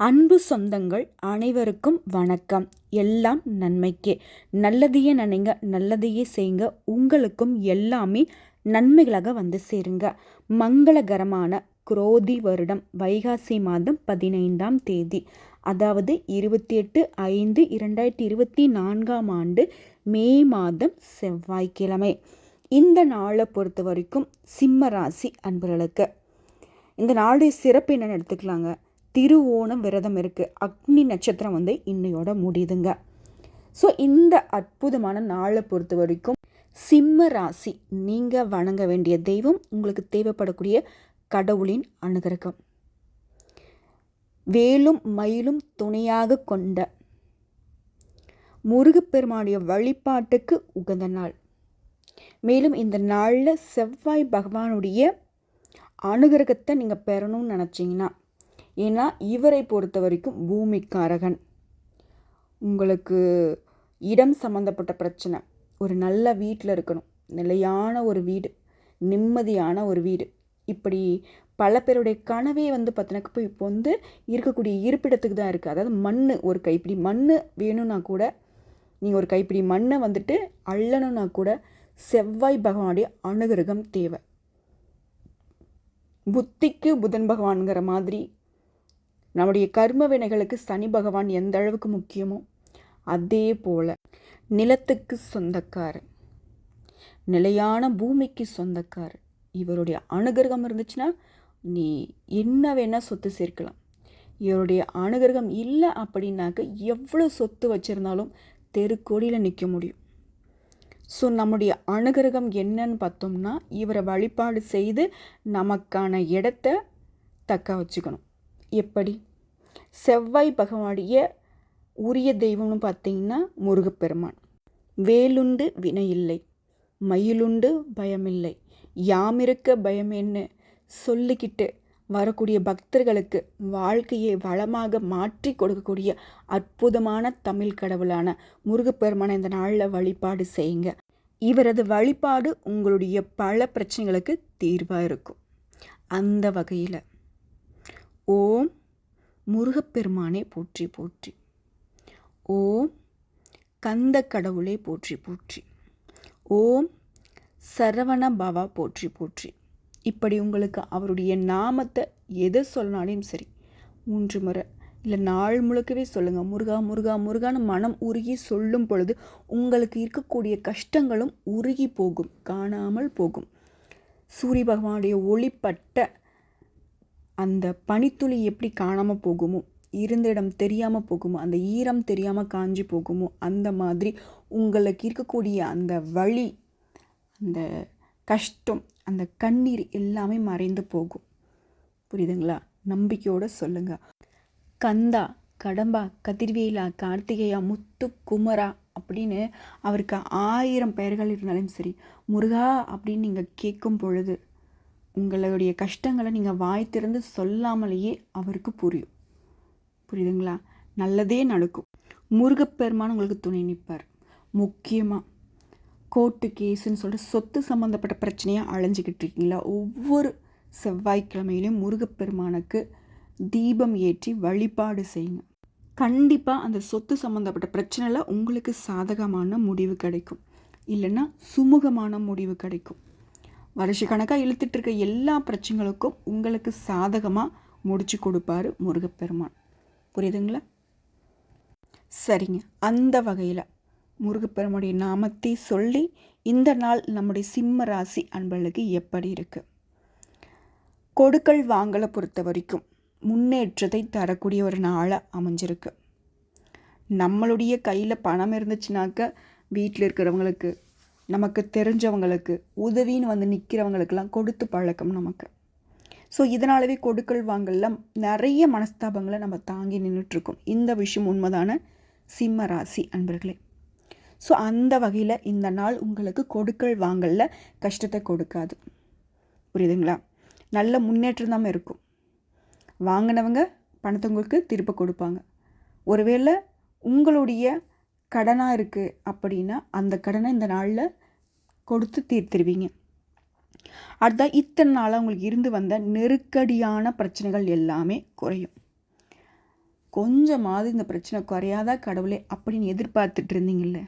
அன்பு சொந்தங்கள் அனைவருக்கும் வணக்கம். எல்லாம் நன்மைக்கே. நல்லதையே நினைங்க நல்லதையே செய்யுங்க. உங்களுக்கும் எல்லாமே நன்மைகளாக வந்து சேருங்க. மங்களகரமான குரோதி வருடம் வைகாசி மாதம் பதினைந்தாம் தேதி. அதாவது இருபத்தி எட்டு ஐந்து இரண்டாயிரத்தி இருபத்தி நான்காம் ஆண்டு மே மாதம் செவ்வாய்க்கிழமை. இந்த நாளை பொறுத்த வரைக்கும் சிம்ம ராசி அன்பர்களுக்கு. இந்த நாளுடைய சிறப்பு என்னென்னு எடுத்துக்கலாங்க. திருவோணம் விரதம் இருக்குது அக்னி நட்சத்திரம் வந்து இன்னையோட முடியுதுங்க. ஸோ இந்த அற்புதமான நாளை பொறுத்த வரைக்கும் சிம்ம ராசி நீங்கள் வணங்க வேண்டிய தெய்வம் உங்களுக்கு தேவைப்படக்கூடிய கடவுளின் அனுகிரகம். வேலும் மயிலும் துணையாக கொண்ட முருகப்பெருமானுடைய வழிபாட்டுக்கு உகந்த நாள். மேலும் இந்த நாளில் செவ்வாய் பகவானுடைய அனுகிரகத்தை நீங்கள் பெறணும்னு நினச்சிங்கன்னா ஏன்னா இவரை பொறுத்த வரைக்கும் பூமிக்காரகன். உங்களுக்கு இடம் சம்மந்தப்பட்ட பிரச்சனை. ஒரு நல்ல வீட்டில் இருக்கணும். நிலையான ஒரு வீடு. நிம்மதியான ஒரு வீடு. இப்படி பல பேருடைய கனவே வந்து பார்த்தினாக்க இப்போ இப்போ வந்து இருக்கக்கூடிய இருப்பிடத்துக்கு தான் இருக்குது அதாவது மண் ஒரு கைப்பிடி. மண் வேணும்னா கூட நீங்கள் ஒரு கைப்பிடி மண்ணை வந்துட்டு அள்ளணும்னா கூட செவ்வாய் பகவானுடைய அனுகிரகம் தேவை. புத்திக்கு புதன் பகவான்கிற மாதிரி நம்முடைய கர்ம வினைகளுக்கு சனி பகவான் எந்த அளவுக்கு முக்கியமோ அதே போல் நிலத்துக்கு சொந்தக்கார் நிலையான பூமிக்கு சொந்தக்காரர். இவருடைய அனுகிரகம் இருந்துச்சுன்னா நீ என்ன வேணால் சொத்து சேர்க்கலாம். இவருடைய அனுகிரகம் இல்லை அப்படின்னாக்க எவ்வளோ சொத்து வச்சுருந்தாலும் தெருக்கோடியில் நிற்க முடியும். ஸோ நம்முடைய அனுகிரகம் என்னன்னு பார்த்தோம்னா இவரை வழிபாடு செய்து நமக்கான இடத்த தக்க வச்சுக்கணும். எப்படி? செவ்வாய் பகவானுடைய உரிய தெய்வம்னு பார்த்தீங்கன்னா முருகப்பெருமான். வேலுண்டு வினையில்லை மயிலுண்டு பயமில்லை யாமிருக்க பயம் என்ன சொல்லிக்கிட்டு வரக்கூடிய பக்தர்களுக்கு வாழ்க்கையை வளமாக மாற்றி கொடுக்கக்கூடிய அற்புதமான தமிழ் கடவுளான முருகப்பெருமானை இந்த நாளில் வழிபாடு செய்யுங்க. இவரது வழிபாடு உங்களுடைய பல பிரச்சனைகளுக்கு தீர்வாக இருக்கும். அந்த வகையில் ஓம் முருகப்பெருமானே போற்றி போற்றி. ஓம் கந்த கடவுளே போற்றி போற்றி. ஓம் சரவண பவா போற்றி போற்றி. இப்படி உங்களுக்கு அவருடைய நாமத்தை எதை சொன்னாலும் சரி மூன்று முறை இல்லை நாள் முழுக்கவே சொல்லுங்கள் முருகா முருகா முருகான்னு மனம் உருகி சொல்லும் பொழுது உங்களுக்கு இருக்கக்கூடிய கஷ்டங்களும் உருகி போகும் காணாமல் போகும். சூரிய பகவானுடைய ஒளிப்பட்ட அந்த பனித்துளி எப்படி காணாமல் போகுமோ இருந்த இடம் தெரியாமல் போகுமோ அந்த ஈரம் தெரியாமல் காஞ்சி போகுமோ அந்த மாதிரி உங்களுக்கு இருக்கக்கூடிய அந்த வழி அந்த கஷ்டம் அந்த கண்ணீர் எல்லாமே மறைந்து போகும். புரியுதுங்களா? நம்பிக்கையோடு சொல்லுங்கள் கந்தா கடம்பா கதிர்வேலா கார்த்திகேயா முத்து குமரா அப்படின்னு அவருக்கு ஆயிரம் பெயர்கள் இருந்தாலும் சரி முருகா அப்படின்னு நீங்கள் கேட்கும் பொழுது உங்களுடைய கஷ்டங்களை நீங்கள் வாய் திறந்து சொல்லாமலேயே அவருக்கு புரியும். புரியுதுங்களா? நல்லதே நடக்கும். முருகப்பெருமான் உங்களுக்கு துணை நிற்பார். முக்கியமாக கோர்ட்டு கேஸுன்னு சொல்லிட்டு சொத்து சம்மந்தப்பட்ட பிரச்சனையாக அழைஞ்சிக்கிட்டு இருக்கீங்களா? ஒவ்வொரு செவ்வாய்க்கிழமையிலையும் முருகப்பெருமானுக்கு தீபம் ஏற்றி வழிபாடு செய்யுங்க. கண்டிப்பாக அந்த சொத்து சம்மந்தப்பட்ட பிரச்சனையில் உங்களுக்கு சாதகமான முடிவு கிடைக்கும். இல்லைன்னா சுமூகமான முடிவு கிடைக்கும். வருஷ கணக்காக இழுத்துட்டு இருக்க எல்லா பிரச்சனைகளுக்கும் உங்களுக்கு சாதகமாக முடிச்சு கொடுப்பாரு முருகப்பெருமான். புரியுதுங்களா? சரிங்க. அந்த வகையில் முருகப்பெருமானுடைய நாமத்தை சொல்லி இந்த நாள் நம்முடைய சிம்ம ராசி அன்பர்களுக்கு எப்படி இருக்குது கொடுக்கல் வாங்கலை பொறுத்த வரைக்கும் முன்னேற்றத்தை தரக்கூடிய ஒரு நாளாக அமைஞ்சிருக்கு. நம்மளுடைய கையில் பணம் இருந்துச்சுனாக்க வீட்டில் இருக்கிறவங்களுக்கு நமக்கு தெரிஞ்சவங்களுக்கு உதவின்னு வந்து நிற்கிறவங்களுக்கெல்லாம் கொடுத்து பழக்கம் நமக்கு. ஸோ இதனாலவே கொடுக்கல் வாங்கலில் நிறைய மனஸ்தாபங்களை நம்ம தாங்கி நின்றுட்டுருக்கோம் இந்த விஷயம் உண்மைதான? சிம்ம ராசி அன்பர்களே. ஸோ அந்த வகையில் இந்த நாள் உங்களுக்கு கொடுக்கல் வாங்கலில் கஷ்டத்தை கொடுக்காது. புரியுதுங்களா? நல்ல முன்னேற்றம் தான் இருக்கும். வாங்கினவங்க பணத்தை உங்களுக்கு திருப்ப கொடுப்பாங்க. ஒருவேளை உங்களுடைய கடனாக இருக்குது அப்படின்னா அந்த கடனை இந்த நாளில் கொடுத்து தீர்த்துருவீங்க. அதுதான் இத்தனை நாளாக உங்களுக்கு இருந்து வந்த நெருக்கடியான பிரச்சனைகள் எல்லாமே குறையும். கொஞ்சமாவது இந்த பிரச்சனை குறையாதா கடவுளே அப்படின்னு எதிர்பார்த்துட்டு இருந்தீங்கல்ல.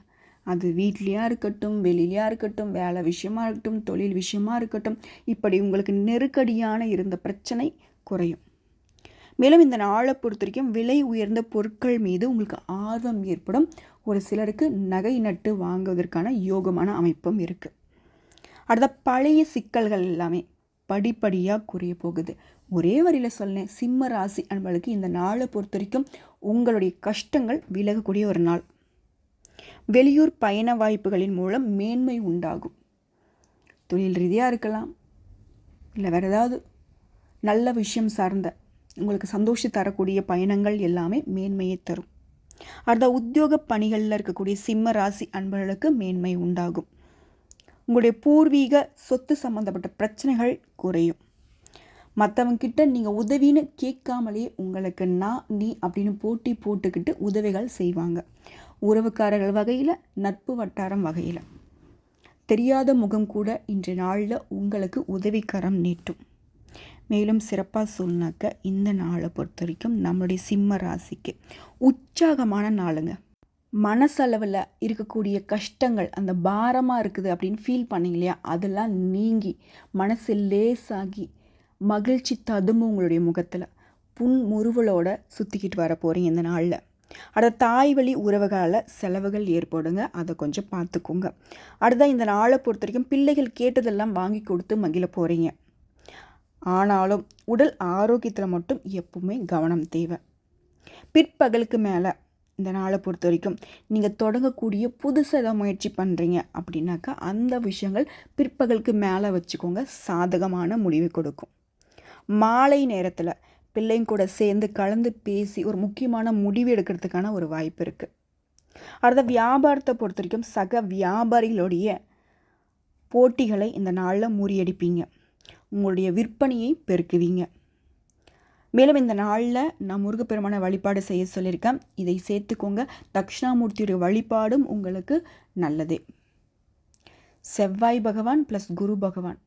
அது வீட்லேயா இருக்கட்டும் வெளியிலையா இருக்கட்டும் வேலை விஷயமா இருக்கட்டும் தொழில் விஷயமா இருக்கட்டும் இப்படி உங்களுக்கு நெருக்கடியான இருந்த பிரச்சனை குறையும். மேலும் இந்த நாளை பொறுத்த வரைக்கும் விலை உயர்ந்த பொருட்கள் மீது உங்களுக்கு ஆர்வம் ஏற்படும். ஒரு சிலருக்கு நகை நட்டு வாங்குவதற்கான யோகமான அமைப்பும் இருக்குது அடுத்த பழைய சிக்கல்கள் எல்லாமே படிப்படியாக குறைய போகுது. ஒரே வரியில் சொன்னேன் சிம்ம ராசி அன்பளுக்கு இந்த நாளை பொறுத்த வரைக்கும் உங்களுடைய கஷ்டங்கள் விலகக்கூடிய ஒரு நாள். வெளியூர் பயண வாய்ப்புகளின் மூலம் மேன்மை உண்டாகும். தொழில் ரீதியாக இருக்கலாம் இல்லை வேறு ஏதாவது நல்ல விஷயம் சார்ந்த உங்களுக்கு சந்தோஷம் தரக்கூடிய பயணங்கள் எல்லாமே மேன்மையை தரும். அடுத்த உத்தியோக பணிகளில் இருக்கக்கூடிய சிம்ம ராசி அன்பர்களுக்கு மேன்மை உண்டாகும். உங்களுடைய பூர்வீக சொத்து சம்மந்தப்பட்ட பிரச்சனைகள் குறையும். மற்றவங்கிட்ட நீங்கள் உதவின்னு கேட்காமலே உங்களுக்கு நான் நீ அப்படின்னு போட்டி போட்டுக்கிட்டு உதவிகள் செய்வாங்க. உறவுக்காரர்கள் வகையில் நட்பு வட்டாரம் வகையில். தெரியாத முகம் கூட இன்றைய நாளில் உங்களுக்கு உதவிக்கரம் நீட்டும். மேலும் சிறப்பாக சொன்னாக்க இந்த நாளை பொறுத்த வரைக்கும் நம்மளுடைய சிம்ம ராசிக்கு உற்சாகமான நாளுங்க. மனசளவில் இருக்கக்கூடிய கஷ்டங்கள் அந்த பாரமாக இருக்குது அப்படின்னு ஃபீல் பண்ணீங்க இல்லையா? அதெல்லாம் நீங்கி மனசு லேசாகி மகிழ்ச்சி ததும்பு உங்களுடைய முகத்தில் புன்முறுவலோட சுற்றிக்கிட்டு வர போகிறீங்க இந்த நாளில். அடுத்த தாய் வழி உறவுகளால் செலவுகள் ஏற்படுங்க. அதை கொஞ்சம் பார்த்துக்கோங்க அடுத்த இந்த நாளை பொறுத்த வரைக்கும் பிள்ளைகள் கேட்டதெல்லாம் வாங்கி கொடுத்து மகிழ போகிறீங்க ஆனாலும் உடல் ஆரோக்கியத்தில் மட்டும் எப்பவுமே கவனம் தேவை. பிற்பகலுக்கு மேலே இந்த நாளை பொறுத்த வரைக்கும் நீங்கள் தொடங்கக்கூடிய புதுசாக ஏதாவது முயற்சி பண்ணுறீங்க அப்படின்னாக்கா அந்த விஷயங்கள் பிற்பகலுக்கு மேலே வச்சுக்கோங்க சாதகமான முடிவு கொடுக்கும். மாலை நேரத்தில் பிள்ளைங்க கூட சேர்ந்து கலந்து பேசி ஒரு முக்கியமான முடிவு எடுக்கிறதுக்கான ஒரு வாய்ப்பு இருக்குது அடுத்த வியாபாரத்தை பொறுத்த வரைக்கும் சக வியாபாரிகளுடைய போட்டிகளை இந்த நாளில் முறியடிப்பீங்க. உங்களுடைய விற்பனையை பெருக்குவீங்க. மேலும் இந்த நாளில் நான் முருகப்பெருமான வழிபாடு செய்ய சொல்லியிருக்கேன். இதை சேர்த்துக்கோங்க. தக்ஷணாமூர்த்தியுடைய வழிபாடும் உங்களுக்கு நல்லது. செவ்வாய் பகவான் ப்ளஸ் குரு பகவான்.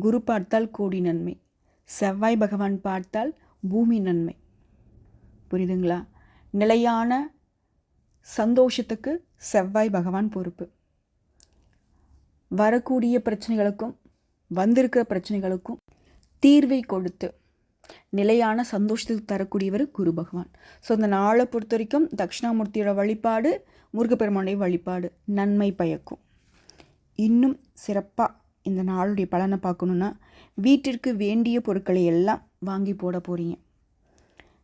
குரு பார்த்தால் கோடி நன்மை. செவ்வாய் பகவான் பார்த்தால் பூமி நன்மை. புரியுதுங்களா? நிலையான சந்தோஷத்துக்கு செவ்வாய் பகவான் பொறுப்பு. வரக்கூடிய பிரச்சனைகளுக்கும் வந்திருக்கிற பிரச்சனைகளுக்கும் தீர்வை கொடுத்து நிலையான சந்தோஷத்துக்கு தரக்கூடியவர் குரு பகவான். ஸோ இந்த நாளை பொறுத்த வரைக்கும் தட்சிணாமூர்த்தியோட வழிபாடு முருகப்பெருமானுடைய வழிபாடு நன்மை பயக்கும். இன்னும் சிறப்பாக இந்த நாளுடைய பலனை பார்க்கணுன்னா வீட்டிற்கு வேண்டிய பொருட்களை எல்லாம் வாங்கி போட போகிறீங்க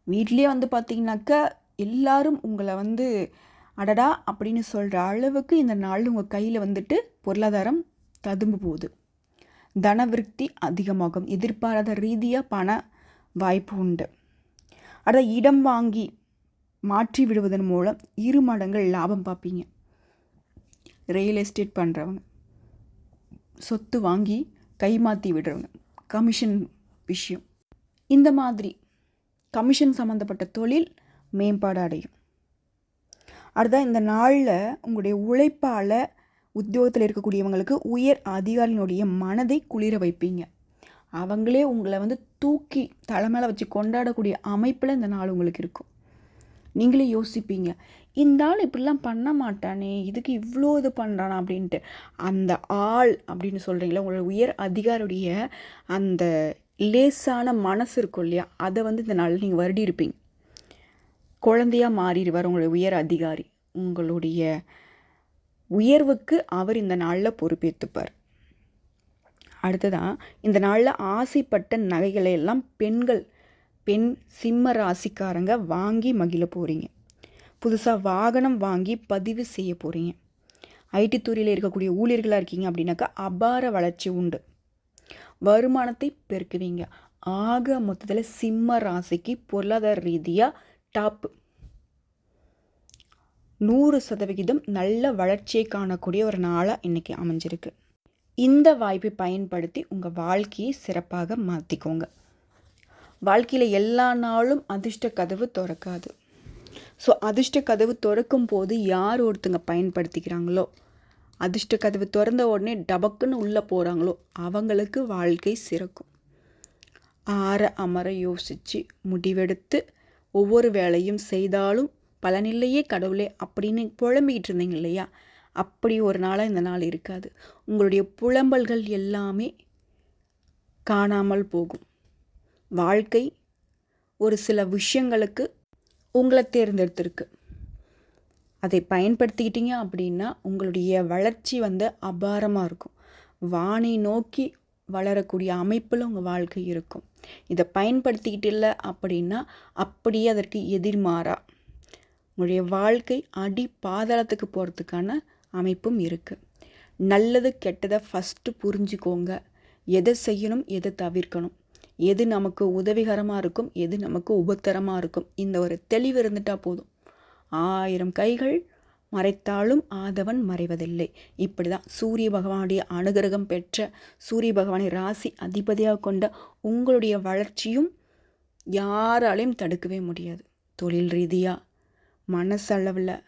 வீட்லேயே வந்து பார்த்திங்கனாக்கா எல்லாரும் உங்களை வந்து அடடா அப்படின்னு சொல்கிற அளவுக்கு இந்த நாள் உங்கள் கையில் வந்துட்டு பொருளாதாரம் ததும்பு போகுது தனவிருத்தி அதிகமாகும். எதிர்பாராத ரீதியாக பண வாய்ப்பு உண்டு. அதை இடம் வாங்கி மாற்றி விடுவதன் மூலம் இரு மடங்கள் லாபம் பார்ப்பீங்க ரியல் எஸ்டேட் பண்ணுறவங்க சொத்து வாங்கி கைமாற்றி விடுறவங்க. கமிஷன் விஷயம். இந்த மாதிரி கமிஷன் சம்மந்தப்பட்ட தொழில் மேம்பாடு அடையும். அடுத்த இந்த நாளில் உங்களுடைய உழைப்பால் உத்தியோகத்தில் இருக்கக்கூடியவங்களுக்கு உயர் அதிகாரியினுடைய மனதை குளிர வைப்பீங்க. அவங்களே உங்களை வந்து தூக்கி தலைமையில் வச்சு கொண்டாடக்கூடிய அமைப்பில் இந்த நாள் உங்களுக்கு இருக்கும். நீங்களே யோசிப்பீங்க இந்த ஆள் இப்படிலாம் பண்ண மாட்டானே இதுக்கு இவ்வளோ இது பண்ணுறானா அப்படின்ட்டு. அந்த ஆள் அப்படின்னு சொல்கிறீங்களா உங்களோட உயர் அதிகாரியுடைய அந்த லேசான மனசு இருக்கும் இல்லையா அதை வந்து இந்த நாளில் நீங்கள் வருடி இருப்பீங்க. குழந்தையாக மாறிடுவார் உங்களுடைய உயர் அதிகாரி. உங்களுடைய உயர்வுக்கு அவர் இந்த நாளில் பொறுப்பேற்றுப்பார் அடுத்ததான் இந்த நாளில் ஆசைப்பட்ட நகைகளை எல்லாம் பெண்கள் பெண் சிம்ம ராசிக்காரங்க வாங்கி மகிழ போகிறீங்க புதுசாக வாகனம் வாங்கி பதிவு செய்ய போகிறீங்க ஐடி துறையில் இருக்கக்கூடிய ஊழியர்களாக இருக்கீங்க அப்படின்னாக்கா அபார வளர்ச்சி உண்டு. வருமானத்தை பெருக்குவீங்க. ஆக மொத்தத்தில் சிம்ம ராசிக்கு பொருளாதார ரீதியாக டாப்பு நூறு சதவிகிதம் நல்ல வளர்ச்சியை காணக்கூடிய ஒரு நாளாக இன்றைக்கி அமைஞ்சிருக்கு. இந்த வாய்ப்பை பயன்படுத்தி உங்கள் வாழ்க்கையை சிறப்பாக மாற்றிக்கோங்க வாழ்க்கையில் எல்லா நாளும் அதிர்ஷ்ட கதவு திறக்காது. ஸோ அதிர்ஷ்ட கதவு திறக்கும் போது யார் ஒருத்தங்க பயன்படுத்திக்கிறாங்களோ அதிர்ஷ்ட கதவு திறந்த உடனே டபக்குன்னு உள்ளே போகிறாங்களோ அவங்களுக்கு வாழ்க்கை சிறக்கும். ஆற அமர யோசித்து முடிவெடுத்து ஒவ்வொரு வேலையும் செய்தாலும் பலனில்லையே கடவுளே அப்படின்னு புலம்பிக்கிட்டு இருந்தீங்க இல்லையா? அப்படி ஒரு நாளாக இந்த நாள் இருக்காது. உங்களுடைய புலம்பல்கள் எல்லாமே காணாமல் போகும். வாழ்க்கை ஒரு சில விஷயங்களுக்கு உங்களை தேர்ந்தெடுத்திருக்கு. அதை பயன்படுத்திக்கிட்டீங்க அப்படின்னா உங்களுடைய வளர்ச்சி வந்து அபாரமாக இருக்கும். வானை நோக்கி வளரக்கூடிய அமைப்பில் உங்கள் வாழ்க்கை இருக்கும். இதை பயன்படுத்திக்கிட்டு இல்லை அப்படின்னா அப்படியே அதற்கு எதிர்மாறா. உங்களுடைய வாழ்க்கை அடி பாதாளத்துக்கு போகிறதுக்கான அமைப்பும் இருக்குது நல்லது கெட்டதை ஃபஸ்ட்டு புரிஞ்சுக்கோங்க. எதை செய்யணும் எதை தவிர்க்கணும். எது நமக்கு உதவிகரமாக இருக்கும் எது நமக்கு உபத்தரமாக இருக்கும். இந்த ஒரு தெளிவு இருந்துட்டால் போதும். ஆயிரம் கைகள் மறைத்தாலும் ஆதவன் மறைவதில்லை. இப்படி தான் சூரிய பகவானுடைய அனுகிரகம் பெற்ற சூரிய பகவானை ராசி அதிபதியாக கொண்ட உங்களுடைய வளர்ச்சியும் யாராலையும் தடுக்கவே முடியாது. தொழில் ரீதியாக மனசளவில்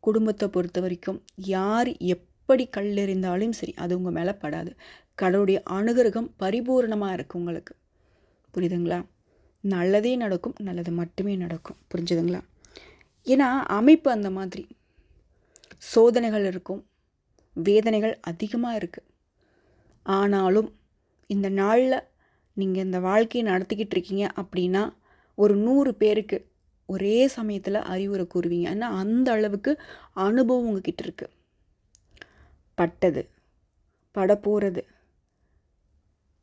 குடும்பத்தை பொறுத்த வரைக்கும் யார் எப்படி கல்லெறிந்தாலும் சரி அது உங்கள் மேலே படாது. கடவுளுடைய அனுகிரகம் பரிபூர்ணமாக இருக்குது உங்களுக்கு. புரியுதுங்களா? நல்லதே நடக்கும் நல்லது மட்டுமே நடக்கும். புரிஞ்சுதுங்களா? ஏன்னா அமைப்பு அந்த மாதிரி. சோதனைகள் இருக்கும் வேதனைகள் அதிகமாக இருக்குது ஆனாலும் இந்த நாளில் நீங்கள் இந்த வாழ்க்கையை நடத்திக்கிட்டு இருக்கீங்க அப்படின்னா ஒரு நூறு பேருக்கு ஒரே சமயத்தில் அறிவுரை கூறுவீங்க. ஏன்னா அந்த அளவுக்கு அனுபவம் உங்ககிட்ட இருக்குது பட்டது பட போகிறது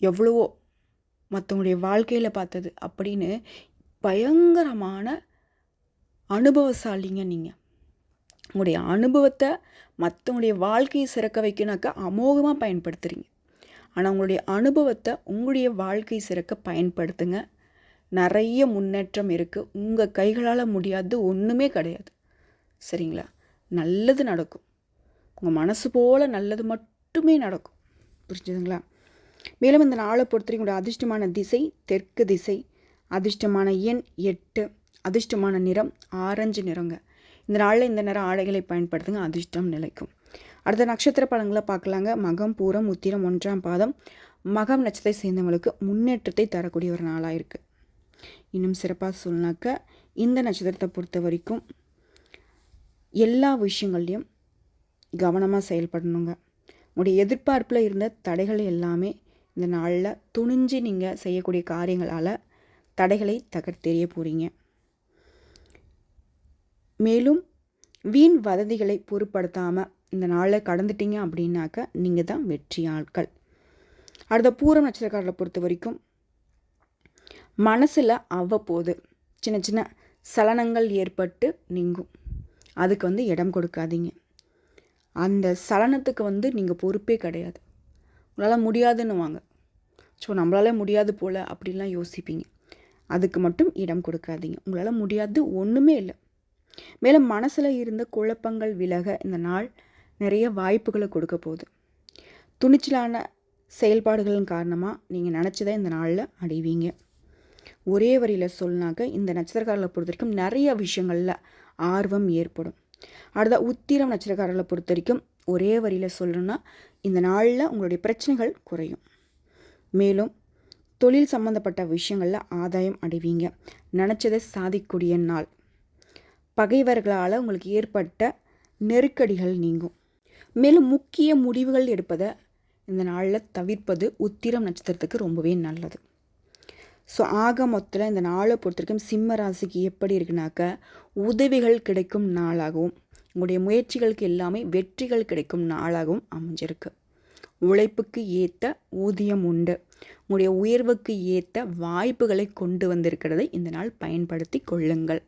எவ்வளவோ மற்றவங்களுடைய வாழ்க்கையில் பார்த்தது அப்படின்னு பயங்கரமான அனுபவசாலிங்க நீங்கள் உங்களுடைய அனுபவத்தை மற்றவங்களுடைய வாழ்க்கையை சிறக்க வைக்கணாக்கா அமோகமாக பயன்படுத்துகிறீங்க ஆனால் உங்களுடைய அனுபவத்தை உங்களுடைய வாழ்க்கை சிறக்க பயன்படுத்துங்க. நிறைய முன்னேற்றம் இருக்குது உங்கள் கைகளால் முடியாது ஒன்றுமே கிடையாது. சரிங்களா? நல்லது நடக்கும். உங்கள் மனசு போல் நல்லது மட்டுமே நடக்கும். புரிஞ்சுதுங்களா? மேலும் இந்த நாளை பொறுத்த வரைக்கும் அதிர்ஷ்டமான திசை தெற்கு திசை. அதிர்ஷ்டமான எண் எட்டு. அதிர்ஷ்டமான நிறம் ஆரஞ்சு நிறங்க. இந்த நாளில் இந்த நிற ஆடைகளை பயன்படுத்துங்க. அதிர்ஷ்டம் நிலைக்கும். அடுத்த நட்சத்திர பழங்களை பார்க்கலாங்க. மகம் பூரம் உத்திரம் ஒன்றாம் பாதம். மகம் நட்சத்திரத்தை சேர்ந்தவங்களுக்கு முன்னேற்றத்தை தரக்கூடிய ஒரு நாளாக இருக்குது இன்னும் சிறப்பாக சொன்னாக்க இந்த நட்சத்திரத்தை பொறுத்த வரைக்கும் எல்லா விஷயங்கள்லையும் கவனமாக செயல்படணுங்க. உங்களுடைய எதிர்பார்ப்பில் இருந்த தடைகள் எல்லாமே இந்த நாளில் துணிஞ்சு நீங்கள் செய்யக்கூடிய காரியங்களால் தடைகளை தகர்த்தெறிய போகிறீங்க மேலும் வீண் வதந்திகளை பொருட்படுத்தாமல் இந்த நாளில் கடந்துட்டீங்க அப்படின்னாக்க நீங்கள் தான் வெற்றி ஆட்கள் அடுத்த பூரம் நட்சத்திரக்காரர்களை பொறுத்த வரைக்கும் மனசில் அவ்வப்போது சின்ன சின்ன சலனங்கள் ஏற்பட்டு நீங்கும். அதுக்கு வந்து இடம் கொடுக்காதீங்க. அந்த சலனத்துக்கு வந்து நீங்கள் பொறுப்பே கிடையாது. உங்களால் முடியாதுன்னு வாங்க ஸோ நம்மளால் முடியாது போல் அப்படின்லாம் யோசிப்பீங்க. அதுக்கு மட்டும் இடம் கொடுக்காதீங்க. உங்களால் முடியாது ஒன்றுமே இல்லை. மேலும் மனசில் இருந்த குழப்பங்கள் விலக இந்த நாள் நிறைய வாய்ப்புகளை கொடுக்க போகுது. துணிச்சலான செயல்பாடுகளின் காரணமாக நீங்கள் நினச்சதை இந்த நாளில் அடைவீங்க. ஒரே வரியில் சொன்னாக்க இந்த நட்சத்திரக்காரர்களை பொறுத்த வரைக்கும் நிறைய விஷயங்களில் ஆர்வம் ஏற்படும். அடுத்த உத்திரம் நட்சத்திரக்காரர்களை பொறுத்த வரைக்கும் ஒரே வரியில் சொல்லணும்னா இந்த நாளில் உங்களுடைய பிரச்சனைகள் குறையும். மேலும் தொழில் சம்மந்தப்பட்ட விஷயங்களில் ஆதாயம் அடைவீங்க. நினச்சதை சாதிக்கூடிய நாள். பகைவர்களால் உங்களுக்கு ஏற்பட்ட நெருக்கடிகள் நீங்கும். மேலும் முக்கிய முடிவுகள் எடுப்பதை இந்த நாளில் தவிர்ப்பது உத்திரம் நட்சத்திரத்துக்கு ரொம்பவே நல்லது. ஸோ ஆக மொத்தத்தில் இந்த நாளை பொறுத்த வரைக்கும் சிம்ம ராசிக்கு எப்படி இருக்குனாக்க உதவிகள் கிடைக்கும் நாளாகவும் உங்களுடைய முயற்சிகளுக்கு எல்லாமே வெற்றிகள் கிடைக்கும் நாளாகவும் அமைஞ்சிருக்கு. உழைப்புக்கு ஏற்ற ஊதியம் உண்டு. உங்களுடைய உயர்வுக்கு ஏற்ற வாய்ப்புகளை கொண்டு வந்திருக்கிறதை இந்த நாள் பயன்படுத்தி கொள்ளுங்கள்.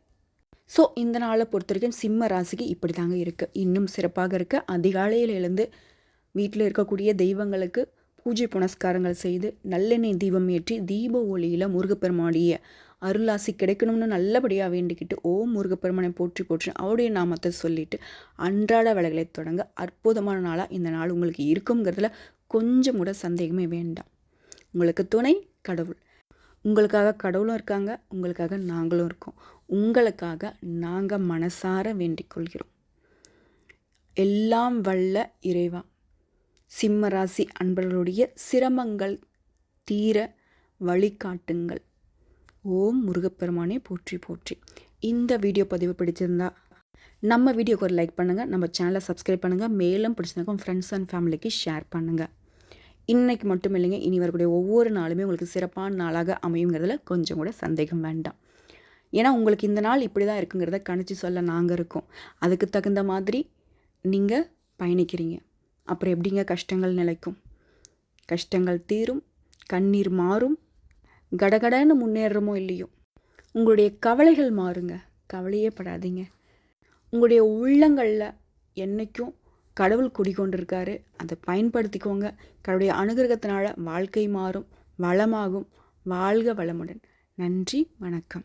ஸோ இந்த நாளை பொறுத்த வரைக்கும் சிம்ம ராசிக்கு இப்படி தாங்க இருக்குது இன்னும் சிறப்பாக இருக்க. அதிகாலையில் எழுந்து வீட்டில் இருக்கக்கூடிய தெய்வங்களுக்கு பூஜை புனஸ்காரங்கள் செய்து நல்லெண்ணெய் தீபம் ஏற்றி தீப ஒளியில் முருகப்பெருமானுடைய அருளாசி கிடைக்கணும்னு நல்லபடியாக வேண்டிக்கிட்டு ஓம் முருகப்பெருமானை போற்றி போற்றி அவருடைய நாமத்தை சொல்லிட்டு அன்றாட வேலைகளை தொடங்க அற்புதமான நாளாக இந்த நாள் உங்களுக்கு இருக்குங்கிறதுல கொஞ்சம் கூட சந்தேகமே வேண்டாம். உங்களுக்கு துணை கடவுள். உங்களுக்காக கடவுளும் இருக்காங்க உங்களுக்காக நாங்களும் இருக்கோம். உங்களுக்காக நாங்கள் மனசார வேண்டிக் கொள்கிறோம். எல்லாம் வல்ல இறைவா. சிம்மராசி அன்பர்களுடைய சிரமங்கள் தீர வழிகாட்டுங்கள். ஓம் முருகப்பெருமானே போற்றி போற்றி. இந்த வீடியோ பதிவு பிடிச்சிருந்தா நம்ம வீடியோக்கு ஒரு லைக் பண்ணுங்கள் நம்ம சேனலை சப்ஸ்கிரைப் பண்ணுங்கள் மேலும் பிடிச்சிருந்தாக்கும் ஃப்ரெண்ட்ஸ் அண்ட் ஃபேமிலிக்கு ஷேர் பண்ணுங்கள் இன்றைக்கு மட்டும் இல்லைங்க இனி வரக்கூடிய ஒவ்வொரு நாளுமே உங்களுக்கு சிறப்பான நாளாக அமையுங்கிறதுல கொஞ்சம் கூட சந்தேகம் வேண்டாம். ஏன்னா உங்களுக்கு இந்த நாள் இப்படி தான் இருக்குங்கிறத கணிச்சு சொல்ல நாங்கள் இருக்கோம். அதுக்கு தகுந்த மாதிரி நீங்கள் பயணிக்கிறீங்க. அப்புறம் எப்படிங்க கஷ்டங்கள் நிலைக்கும்? கஷ்டங்கள் தீரும் கண்ணீர் மாறும் கடகடன்னு முன்னேறமோ இல்லையோ? உங்களுடைய கவலைகள் மாறுங்க. கவலையே படாதீங்க. உங்களுடைய உள்ளங்களில் என்றைக்கும் கடவுள் குடிகொண்டிருக்காரு. அதை பயன்படுத்திக்கோங்க. கடவுளுடைய அனுகிரகத்தினால வாழ்க்கை மாறும் வளமாகும். வாழ்க வளமுடன். நன்றி வணக்கம்.